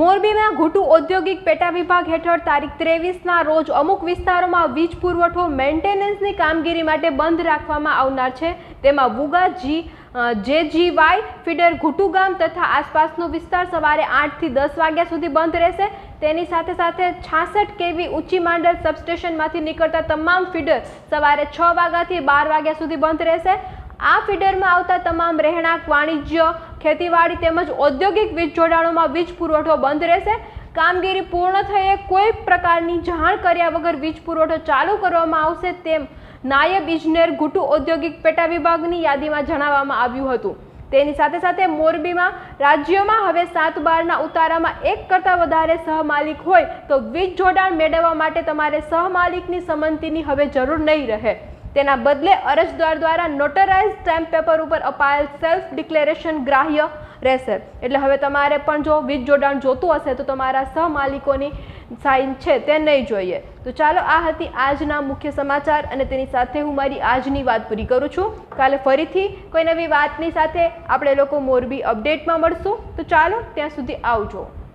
મોરબીમાં ઘુટુ ઔદ્યોગિક પેટા વિભાગ હેઠળ તારીખ ત્રેવીસના રોજ અમુક વિસ્તારોમાં વીજ પુરવઠો મેન્ટેનન્સની કામગીરી માટે બંધ રાખવામાં આવનાર છે. તેમાં વુગા જી જેજીવાય ફીડર ઘૂટુ ગામ તથા આસપાસનો વિસ્તાર સવારે આઠથી દસ વાગ્યા સુધી બંધ રહેશે. તેની સાથે સાથે છાસઠ કેવી ઊંચી માંડલ સબસ્ટેશનમાંથી નીકળતા તમામ ફીડર સવારે છ વાગ્યાથી બાર વાગ્યા સુધી બંધ રહેશે. આ ફીડરમાં આવતા તમામ રહેણાંક, વાણિજ્ય ખેતીવાડી તેમજ ઔદ્યોગિક વીજ જોડાણોમાં વીજ પુરવઠો બંધ રહેશે. કામગીરી પૂર્ણ થયે કોઈ પ્રકારની જાણ કર્યા વગર વીજ પુરવઠો ચાલુ કરવામાં આવશે તેમ નાયબ ઇજનેર ગુટુ ઔદ્યોગિક પેટા વિભાગની યાદીમાં જણાવવામાં આવ્યું હતું. તેની સાથે સાથે મોરબીમાં રાજ્યમાં હવે સાત બારના ઉતારામાં એક કરતાં વધારે સહમાલિક હોય તો વીજ જોડાણ મેળવવા માટે તમારે સહમાલિકની સંમતિની હવે જરૂર નહીં રહે. તેના બદલે અરજદાર દ્વારા નોટરાઇઝ સ્ટેમ્પ પેપર ઉપર અપાયેલ સેલ્ફ ડિક્લેરેશન ગ્રાહ્ય રહેશે. એટલે હવે તમારે પણ જો વીજ જોડાણ જોતું હશે તો તમારા સહમાલિકોની સાઇન છે તે નહીં જોઈએ. તો ચાલો આ હતી આજના મુખ્ય સમાચાર અને તેની સાથે હું મારી આજની વાત પૂરી કરું છું. કાલે ફરીથી કોઈ નવી વાતની સાથે આપણે લોકો મોરબી અપડેટમાં મળશું. તો ચાલો ત્યાં સુધી આવજો.